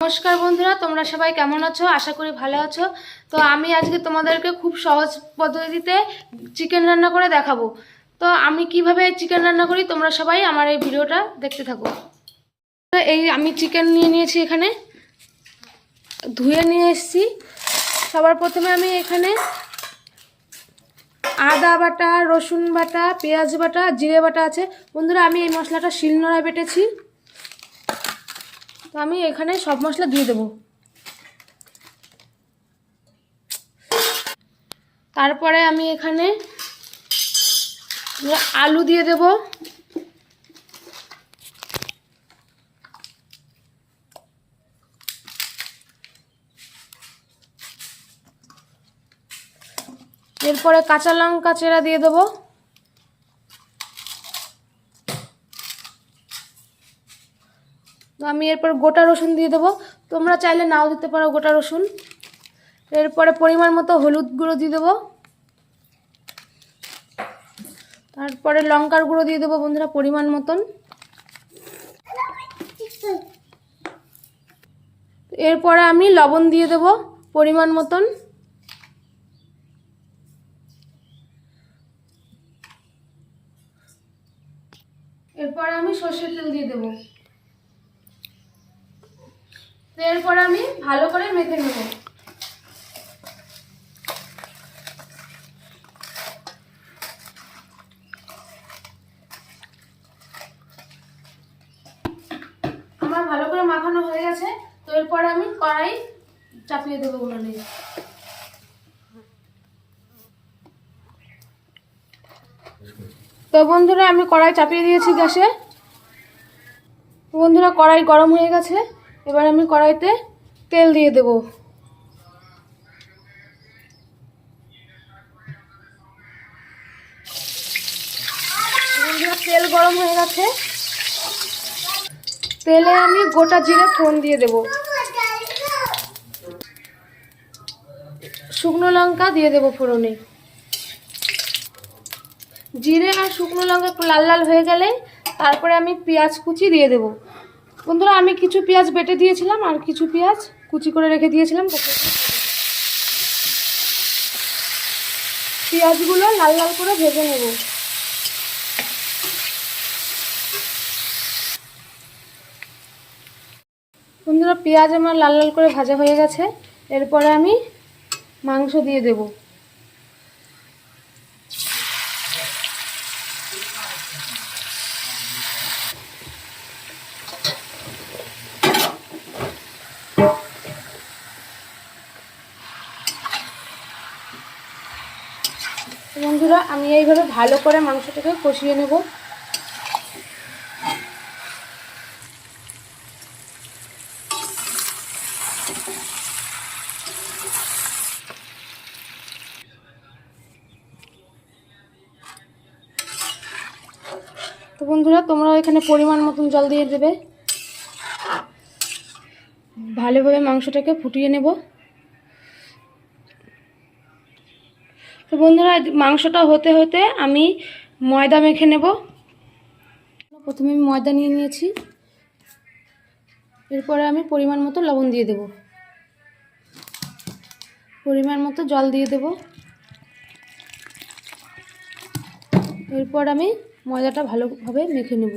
নমস্কার বন্ধুরা, তোমরা সবাই কেমন আছো? আশা করি ভালো আছো। তো আমি আজকে তোমাদেরকে খুব সহজ পদ্ধতিতে চিকেন রান্না করে দেখাবো। তো আমি কীভাবে চিকেন রান্না করি তোমরা সবাই আমার এই ভিডিওটা দেখতে থাকো। তো এই আমি চিকেন নিয়ে নিয়েছি এখানে। ধুয়ে নিয়ে এসেছি। সবার প্রথমে আমি এখানে আদা বাটা, রসুন বাটা, পেঁয়াজ বাটা, জিরে বাটা আছে। বন্ধুরা, আমি এই মশলাটা শিলনোড়ায় বেটেছি। তো আমি এখানে সব মশলা দিয়ে দেবো। তারপরে আমি এখানে আলু দিয়ে দেব। এরপরে কাঁচা লঙ্কা চেরা দিয়ে দেবো। তো আমি এরপর গোটা রসুন দিয়ে দেবো। তোমরা চাইলে নাও দিতে পারো গোটা রসুন। এরপরে পরিমাণ মতো হলুদ গুঁড়ো দিয়ে দেবো। তারপরে লঙ্কার গুঁড়ো দিয়ে দেবো বন্ধুরা পরিমাণ মতন। এরপরে আমি লবণ দিয়ে দেবো পরিমাণ মতন। এরপরে আমি সর্ষের তেল দিয়ে দেবো। এরপর আমি ভালো করে মেখে নেব। আমার ভালো করে মাখানো হয়ে গেছে, তো এরপর আমি কড়াই চাপিয়ে দেবো উনুনে। তো বন্ধুরা, আমি কড়াই চাপিয়ে দিয়েছি গ্যাসে। বন্ধুরা, কড়াই গরম হয়ে গেছে। এবার আমি কড়াইতে তেল দিয়ে দেব। তেল গরম হয়ে গেছে। তেলে আমি গোটা জিরে ফোড়ন দিয়ে দেব। শুকনো লঙ্কা দিয়ে দেব ফোড়নে। জিরে আর শুকনো লঙ্কা একটু লাল লাল হয়ে গেলে তারপরে আমি পেঁয়াজ কুচি দিয়ে দেব। বন্ধুরা, আমি কিছু পেঁয়াজ বেটে দিয়েছিলাম আর কিছু পেঁয়াজ কুচি করে রেখে দিয়েছিলাম। পেঁয়াজগুলো লাল লাল করে ভেজে নেব। বন্ধুরা, পেঁয়াজ আমার লাল লাল করে ভাজা হয়ে গেছে। এরপরে আমি মাংস দিয়ে দেবো। বন্ধুরা, আমি এইভাবে ভালো করে মাংসটাকে কষিয়ে নেব। তো বন্ধুরা তোমরা এখানে পরিমাণ মতন জল দিয়ে দেবে। ভালোভাবে মাংসটাকে ফুটিয়ে নেব। তো বন্ধুরা মাংসটা হতে হতে আমি ময়দা মেখে নেব। প্রথমে আমি ময়দা নিয়ে নিয়েছি। এরপরে আমি পরিমাণ মতো লবণ দিয়ে দেব। পরিমাণ মতো জল দিয়ে দেব। এরপর আমি ময়দাটা ভালোভাবে মেখে নেব।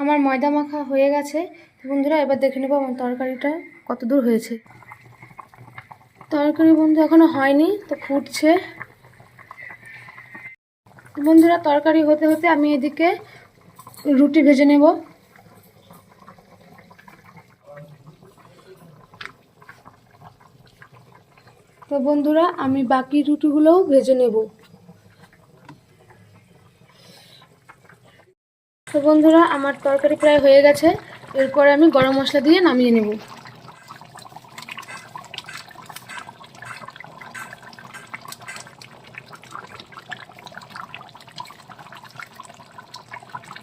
আমার ময়দা মাখা হয়ে গেছে। বন্ধুরা, এবার দেখে নেব আমার তরকারিটা কত দূর হয়েছে। তরকারি বন্ধু এখনও হয়নি, তো ফুটছে। বন্ধুরা, তরকারি হতে হতে আমি এদিকে রুটি ভেজে নেব। তো বন্ধুরা, আমি বাকি রুটিগুলোও ভেজে নেব। তো বন্ধুরা, আমার তরকারি প্রায় হয়ে গেছে। এরপরে আমি গরম মশলা দিয়ে নামিয়ে নেব।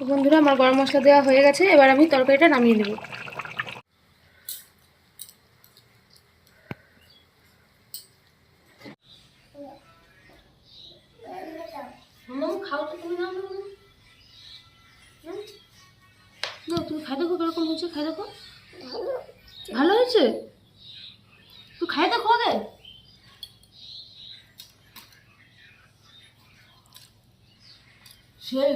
তো বন্ধুরা, আমার গরম মশলা দেওয়া হয়ে গেছে, এবার আমি তরকারিটা নামিয়ে নেব। তুমি খাই খাই দেখো। ভালো হয়েছে? তুই খাই সেই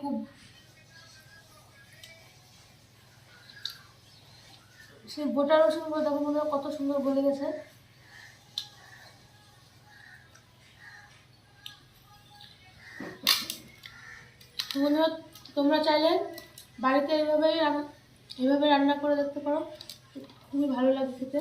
খুব সেই গোটা রসুনগুলো দেখো বন্ধুরা, কত সুন্দর গলে গেছে। বন্ধুরা, তোমরা চাইলে বাড়িতে এইভাবেই এইভাবে রান্না করে দেখতে পারো। খুবই ভালো লাগে খেতে।